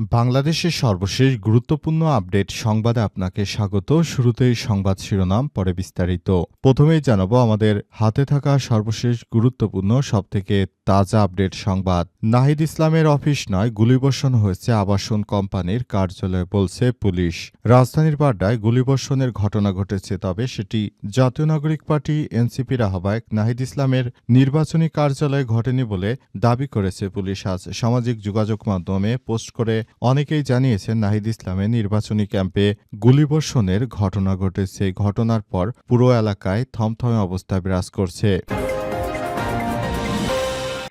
বাংলাদেশের সর্বশেষ গুরুত্বপূর্ণ আপডেট সংবাদে আপনাকে স্বাগত। শুরুতেই সংবাদ শিরোনাম, পরে বিস্তারিত। প্রথমেই জানাব আমাদের হাতে থাকা সর্বশেষ গুরুত্বপূর্ণ, সবথেকে তাজা আপডেট সংবাদ। নাহিদ ইসলামের অফিস নয়, গুলিবর্ষণ হয়েছে আবাসন কোম্পানির কার্যালয়ে বলছে পুলিশ। রাজধানীর বাড্ডায় গুলিবর্ষণের ঘটনা ঘটেছে, তবে সেটি জাতীয় নাগরিক পার্টি এনসিপির আহ্বায়ক নাহিদ ইসলামের নির্বাচনী কার্যালয়ে ঘটেনি বলে দাবি করেছে পুলিশ। আজ সামাজিক যোগাযোগ মাধ্যমে পোস্ট করে অনেকেই জানিয়েছেন নাহিদ ইসলামের নির্বাচনী ক্যাম্পে গুলিবর্ষণের ঘটনা ঘটেছে। ঘটনার পর পুরো এলাকায় থমথমে অবস্থা বিরাজ করছে।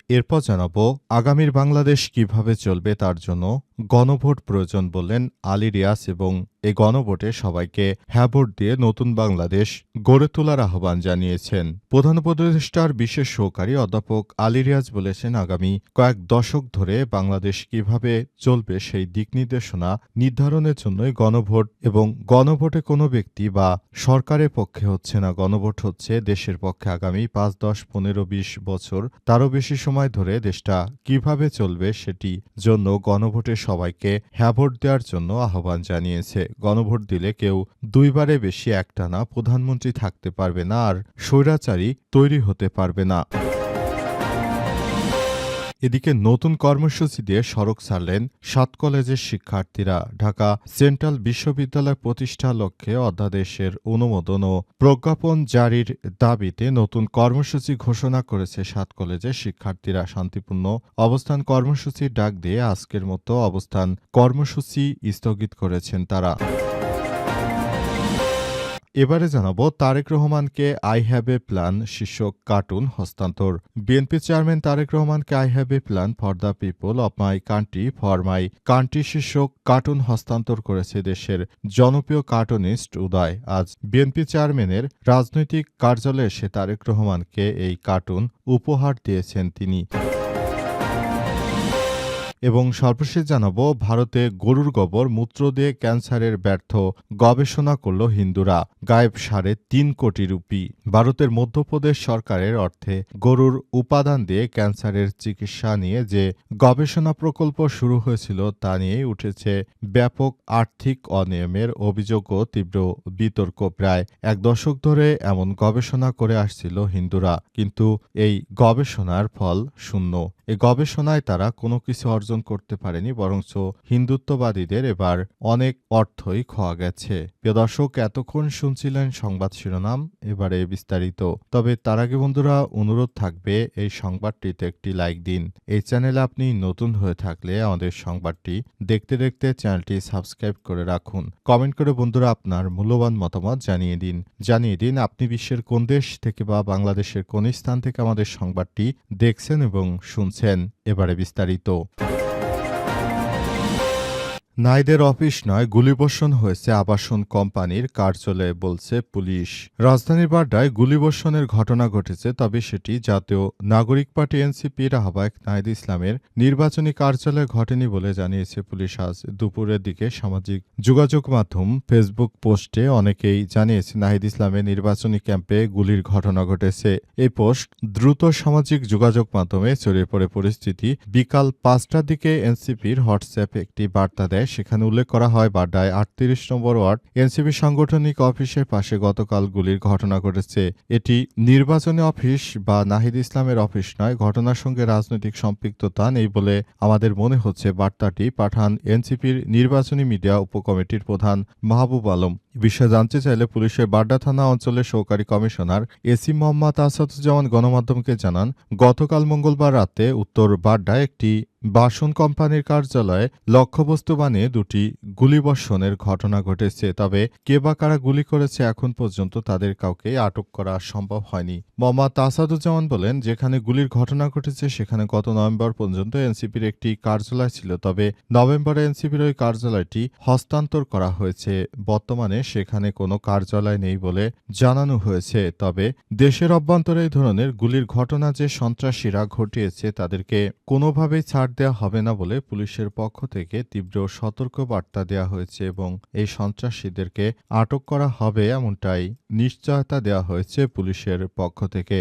এরপর জানাব, আগামীর বাংলাদেশ কীভাবে চলবে তার জন্য গণভোট প্রয়োজন বললেন আলী রিয়াস এবং এই গণভোটে সবাইকে হ্যাঁ ভোট দিয়ে নতুন বাংলাদেশ গড়ে তোলার আহ্বান জানিয়েছেন। প্রধান উপদেষ্টার বিশেষ সহকারী অধ্যাপক আলী রিয়াজ বলেছেন, আগামী কয়েক দশক ধরে বাংলাদেশ কীভাবে চলবে সেই দিক নির্দেশনা নির্ধারণের জন্যই গণভোট এবং গণভোটে কোনো ব্যক্তি বা সরকারের পক্ষে হচ্ছে না। গণভোট হচ্ছে দেশের পক্ষে আগামী পাঁচ, দশ, পনেরো, বিশ বছর। তারও বেশি সময় ধরে দেশটা কীভাবে চলবে সেটি জন্য গণভোটে সবাইকে হ্যাঁ ভোট দেওয়ার জন্য আহ্বান জানিয়েছে। গণভোট দিলে কেউ দুইবারে বেশি একটানা প্রধানমন্ত্রী থাকতে পারবে না আর স্বৈরাচারী তৈরি হতে পারবে না। এদিকে নতুন কর্মসূচি দিয়ে সড়ক ছাড়লেন সাত কলেজের শিক্ষার্থীরা। ঢাকা সেন্ট্রাল বিশ্ববিদ্যালয় প্রতিষ্ঠা লক্ষ্যে অধ্যাদেশের অনুমোদন ও প্রজ্ঞাপন জারির দাবিতে নতুন কর্মসূচি ঘোষণা করেছে সাত কলেজের শিক্ষার্থীরা। শান্তিপূর্ণ অবস্থান কর্মসূচির ডাক দিয়ে আজকের মতো অবস্থান কর্মসূচি স্থগিত করেছেন তারা। এবারে জানাব তারেক রহমানকে আই হ্যাভ এ প্ল্যান শীর্ষক কার্টুন হস্তান্তর। বিএনপি চেয়ারম্যান তারেক রহমানকে I have a plan for the people of my country for my country শীর্ষক কার্টুন হস্তান্তর করেছে দেশের জনপ্রিয় কার্টুনিস্ট উদয়। আজ বিএনপি চেয়ারম্যানের রাজনৈতিক কার্যালয়ে এসে তারেক রহমানকে এই কার্টুন উপহার দিয়েছেন তিনি। এবং সর্বশেষ জানাব, ভারতে গরুর গোবর মূত্র দিয়ে ক্যান্সারের ব্যর্থ গবেষণা করল হিন্দুরা। গায়েব সাড়ে তিন কোটি রুপি। ভারতের মধ্যপ্রদেশ সরকারের অর্থে গরুর উপাদান দিয়ে ক্যান্সারের চিকিৎসা নিয়ে যে গবেষণা প্রকল্প শুরু হয়েছিল তা নিয়েই উঠেছে ব্যাপক আর্থিক অনিয়মের অভিযোগও তীব্র বিতর্ক। প্রায় এক দশক ধরে এমন গবেষণা করে আসছিল হিন্দুরা, কিন্তু এই গবেষণার ফল শূন্য। এই গবেষণায় তারা কোনো কিছু অর্জন করতে পারেনি, বরঞ্চ হিন্দুত্ববাদীদের এবার অনেক অর্থই খোয়া গেছে। প্রিয় দর্শক, এতক্ষণ শুনছিলেন সংবাদ শিরোনাম, এবারে বিস্তারিত। তবে তার আগে বন্ধুরা, অনুরোধ থাকবে এই সংবাদটিতে একটি লাইক দিন। এই চ্যানেলে আপনি নতুন হয়ে থাকলে আমাদের সংবাদটি দেখতে দেখতে চ্যানেলটি সাবস্ক্রাইব করে রাখুন। কমেন্ট করে বন্ধুরা আপনার মূল্যবান মতামত জানিয়ে দিন। জানিয়ে দিন, আপনি বিশ্বের কোন দেশ থেকে বা বাংলাদেশের কোন স্থান থেকে আমাদের সংবাদটি দেখছেন এবং শুনছেন। এবারে বিস্তারিত। নাইদের অফিস নয়, গুলিবর্ষণ হয়েছে আবাসন কোম্পানির কার্যালয়ে, বলছে পুলিশ। রাজধানীর বাড্ডায় গুলিবর্ষণের ঘটনা ঘটেছে, তবে সেটি জাতীয় নাগরিক পার্টি এনসিপির আহ্বায়ক নাহিদ ইসলামের নির্বাচনী কার্যালয়ে ঘটেনি বলে জানিয়েছে পুলিশ। আজ দুপুরের দিকে সামাজিক যোগাযোগ মাধ্যম ফেসবুক পোস্টে অনেকেই জানিয়েছে, নাহিদ ইসলামের নির্বাচনী ক্যাম্পে গুলির ঘটনা ঘটেছে। এই পোস্ট দ্রুত সামাজিক যোগাযোগ মাধ্যমে ছড়িয়ে পড়ে। পরিস্থিতি বিকাল পাঁচটার দিকে এনসিপির হোয়াটসঅ্যাপে একটি বার্তা দেয় সেখানে উল্লেখ করা হয়, বাড্ডায় আটত্রিশ নম্বর ওয়ার্ড, এনসিপি সাংগঠনিক অফিসের পাশে গতকাল গুলির ঘটনা ঘটেছে। এটি নির্বাচনী অফিস বা নাহিদ ইসলামের অফিস নয়, ঘটনার সঙ্গে রাজনৈতিক সম্পৃক্ততা নেই বলে আমাদের মনে হচ্ছে। বার্তাটি পাঠান এনসিপির নির্বাচনী মিডিয়া উপকমিটির প্রধান মাহবুব আলম। বিষয়ে জানতে চাইলে পুলিশের বাড্ডা থানা অঞ্চলের সহকারী কমিশনার এসি মোহাম্মদ আসাদুজ্জামান গণমাধ্যমকে জানান, গতকাল মঙ্গলবার রাতে উত্তর বাড্ডায় একটি বাসন কোম্পানির কার্যালয়ে লক্ষ্যবস্তু বানিয়ে দুটি গুলিবর্ষণের ঘটনা ঘটেছে। তবে কে বা কারা গুলি করেছে এখন পর্যন্ত তাদের কাউকে আটক করা সম্ভব হয়নি। মোহাম্মদ আসাদুজ্জামান বলেন, যেখানে গুলির ঘটনা ঘটেছে সেখানে গত নভেম্বর পর্যন্ত এনসিপির একটি কার্যালয় ছিল, তবে নভেম্বরে এনসিপির ওই কার্যালয়টি হস্তান্তর করা হয়েছে। বর্তমানে সেখানে কোনো কার্যালয় নেই বলে জানানো হয়েছে। তবে দেশের অভ্যন্তরে এই ধরনের গুলির ঘটনা যে সন্ত্রাসীরা ঘটিয়েছে, তাদেরকে কোনোভাবেই ছাড় দেওয়া হবে না বলে পুলিশের পক্ষ থেকে তীব্র সতর্ক বার্তা দেওয়া হয়েছে এবং এই সন্ত্রাসীদেরকে আটক করা হবে এমনটাই নিশ্চয়তা দেওয়া হয়েছে পুলিশের পক্ষ থেকে।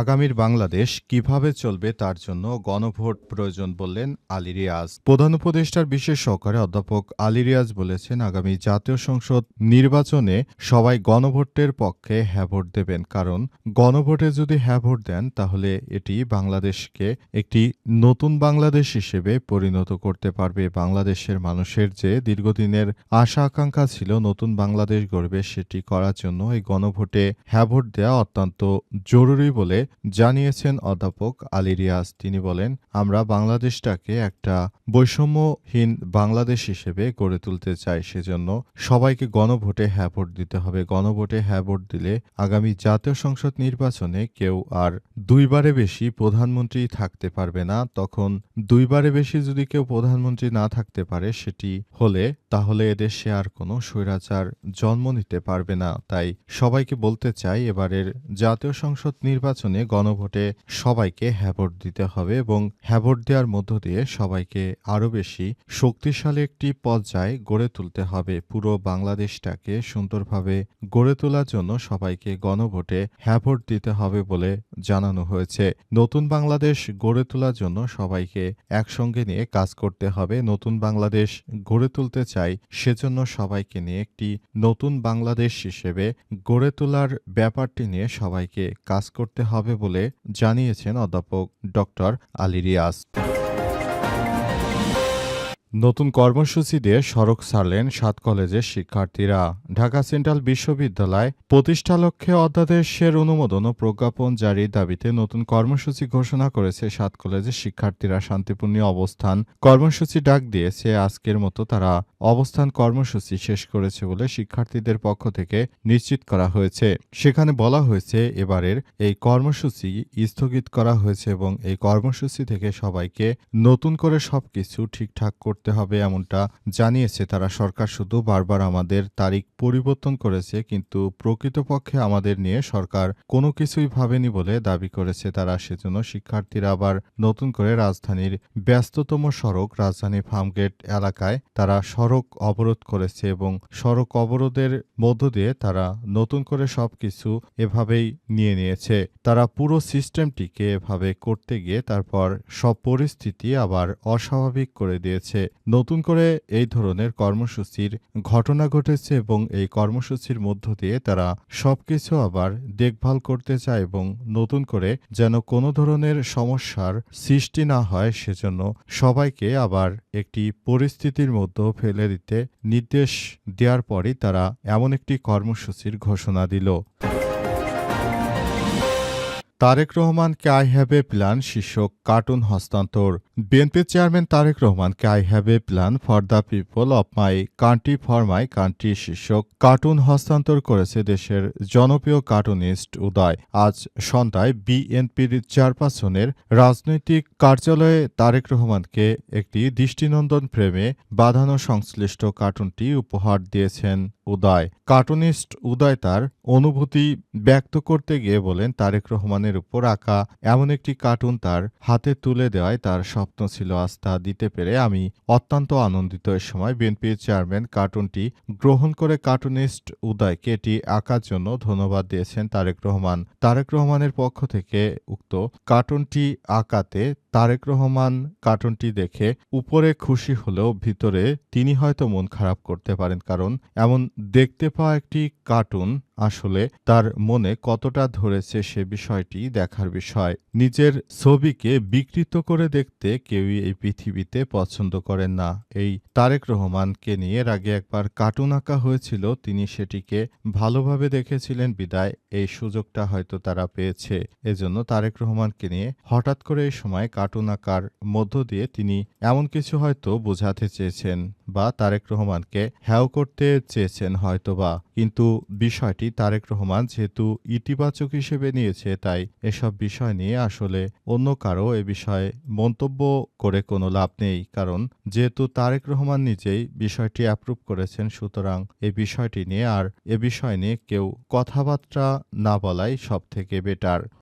আগামীর বাংলাদেশ কীভাবে চলবে তার জন্য গণভোট প্রয়োজন বললেন আলী রিয়াজ। প্রধান উপদেষ্টার বিশেষ সহকারে অধ্যাপক আলী রিয়াজ বলেছেন, আগামী জাতীয় সংসদ নির্বাচনে সবাই গণভোটের পক্ষে হ্যাঁ ভোট দেবেন। কারণ গণভোটে যদি হ্যাঁ ভোট দেন, তাহলে এটি বাংলাদেশকে একটি নতুন বাংলাদেশ হিসেবে পরিণত করতে পারবে। বাংলাদেশের মানুষের যে দীর্ঘদিনের আশা আকাঙ্ক্ষা ছিল, নতুন বাংলাদেশ গড়বে, সেটি করার জন্য এই গণভোটে হ্যাঁ ভোট দেওয়া অত্যন্ত জরুরি বলে জানিয়েছেন অধ্যাপক আলী রিয়াজ। তিনি বলেন, আমরা বাংলাদেশটাকে একটা বৈষম্যহীন বাংলাদেশ হিসেবে গড়ে তুলতে চাই, সেজন্য সবাইকে গণভোটে হ্যাঁ ভোট দিতে হবে। গণভোটে হ্যাঁ ভোট দিলে আগামী জাতীয় সংসদ নির্বাচনে কেউ আর দুইবারে বেশি প্রধানমন্ত্রী থাকতে পারবে না। তখন দুইবারে বেশি যদি কেউ প্রধানমন্ত্রী না থাকতে পারে, সেটি হলে তাহলে এদেশে আর কোনো স্বৈরাচার জন্ম নিতে পারবে না। তাই সবাইকে বলতে চাই, এবারের জাতীয় সংসদ নির্বাচনে গণভোটে সবাইকে হ্যাঁ ভোট দিতে হবে এবং হ্যাঁ ভোট দেওয়ার মধ্য দিয়ে সবাইকে আরও বেশি শক্তিশালী একটি পর্যায়ে গড়ে তুলতে হবে। পুরো বাংলাদেশটাকে সুন্দরভাবে গড়ে তোলার জন্য সবাইকে গণভোটে হ্যাঁ ভোট দিতে হবে বলে জানানো হয়েছে। নতুন বাংলাদেশ গড়ে তোলার জন্য সবাইকে একসঙ্গে নিয়ে কাজ করতে হবে। নতুন বাংলাদেশ গড়ে তুলতে চাই, সেজন্য সবাইকে নিয়ে একটি নতুন বাংলাদেশ হিসেবে গড়ে তোলার ব্যাপারটি নিয়ে সবাইকে কাজ করতে হবে। বলে জানিয়েছেন অধ্যাপক ডক্টর আলী রিয়াজ। নতুন কর্মসূচি দিয়ে সড়ক ছাড়লেন সাত কলেজের শিক্ষার্থীরা। ঢাকা সেন্ট্রাল বিশ্ববিদ্যালয় প্রতিষ্ঠা লক্ষ্যে অধ্যাদেশের অনুমোদন ও প্রজ্ঞাপন জারির দাবিতে নতুন কর্মসূচি ঘোষণা করেছে সাত কলেজের শিক্ষার্থীরা। শান্তিপূর্ণ অবস্থান কর্মসূচি ডাক দিয়েছে। আজকের মতো তারা অবস্থান কর্মসূচি শেষ করেছে বলে শিক্ষার্থীদের পক্ষ থেকে নিশ্চিত করা হয়েছে। সেখানে বলা হয়েছে, এবারের এই কর্মসূচি স্থগিত করা হয়েছে এবং এই কর্মসূচি থেকে সবাইকে নতুন করে সবকিছু ঠিকঠাক করতে হবে এমনটা জানিয়েছে তারা। সরকার শুধু বারবার আমাদের তারিখ পরিবর্তন করেছে, কিন্তু প্রকৃতপক্ষে আমাদের নিয়ে সরকার কোনো কিছুই ভাবেনি বলে দাবি করেছে তারা। সেজন্য শিক্ষার্থীরা আবার নতুন করে রাজধানীর ব্যস্ততম সড়ক, রাজধানী ফার্মগেট এলাকায় তারা সড়ক অবরোধ করেছে এবং সড়ক অবরোধের মধ্য দিয়ে তারা নতুন করে সবকিছু এভাবেই নিয়ে নিয়েছে। তারা পুরো সিস্টেমটিকে এভাবে করতে গিয়ে তারপর সব পরিস্থিতি আবার অস্বাভাবিক করে দিয়েছে। নতুন করে এই ধরনের কর্মসূচির ঘটনা ঘটেছে এবং এই কর্মসূচির মধ্য দিয়ে তারা সবকিছু আবার দেখভাল করতে চায় এবং নতুন করে যেন কোনো ধরনের সমস্যার সৃষ্টি না হয়, সেজন্য সবাইকে আবার একটি পরিস্থিতির মধ্যে ফেলে দিতে নির্দেশ দেওয়ার পরই তারা এমন একটি কর্মসূচির ঘোষণা দিল। তারেক রহমানকে আই হ্যাভ এ প্ল্যান শীর্ষক কার্টুন হস্তান্তর। বিএনপি চেয়ারম্যান তারেক রহমানকে I have a plan for the people of my country for my country শীর্ষক কার্টুন হস্তান্তর করেছে দেশের জনপ্রিয় কার্টুনিস্ট উদয়। আজ সন্ধ্যায় বিএনপির চেয়ারপারসনের রাজনৈতিক কার্যালয়ে তারেক রহমানকে একটি দৃষ্টিনন্দন প্রেমে বাঁধানো সংশ্লিষ্ট কার্টুনটি উপহার দিয়েছেন। উদয়। কার্টুনিস্ট উদয় তার অনুভূতি ব্যক্ত করতে গিয়ে বলেন, তারেক রহমানের উপর আঁকা এমন একটি কার্টুন তার হাতে তুলে দেওয়ায় তার স্বপ্ন ছিল। আস্থা দিতে পেরে আমি অত্যন্ত আনন্দিত। এ সময় বিএনপির চেয়ারম্যান কার্টুনটি গ্রহণ করে কার্টুনিস্ট উদয়কে এটি আঁকার জন্য ধন্যবাদ দিয়েছেন তারেক রহমান। তারেক রহমানের পক্ষ থেকে উক্ত কার্টুনটি আঁকাতে তারেক রহমান কার্টুনটি দেখে উপরে খুশি হলেও ভিতরে তিনি হয়তো মন খারাপ করতে পারেন, কারণ এমন দেখতে পাওয়া একটি কার্টুন আসলে তার মনে কতটা ধরেছে সে বিষয়টি দেখার বিষয়। নিজের ছবিকে বিকৃত করে দেখতে কেউই এই পৃথিবীতে পছন্দ করেন না। এই তারেক রহমানকে নিয়ে এর আগে একবার কার্টুন আঁকা হয়েছিল, তিনি সেটিকে ভালোভাবে দেখেছিলেন, বিদায়, এই সুযোগটা হয়তো তারা পেয়েছে। এজন্য তারেক রহমানকে নিয়ে হঠাৎ করে এই সময় কার্টুন আঁকার মধ্য দিয়ে তিনি এমন কিছু হয়তো বোঝাতে চেয়েছেন বা তারেক রহমানকে হ্যাও করতে চেয়েছেন হয়তোবা। কিন্তু বিষয়টি তারেক রহমান যেহেতু ইতিবাচক হিসেবে নিয়েছে, তাই এসব বিষয় নিয়ে আসলে অন্য কারও এ বিষয়ে মন্তব্য করে কোনো লাভ নেই। কারণ যেহেতু তারেক রহমান নিজেই বিষয়টি অ্যাপ্রুভ করেছেন, সুতরাং এই বিষয়টি নিয়ে আর এ বিষয় নিয়ে কেউ কথাবার্তা না বলাই সব থেকে বেটার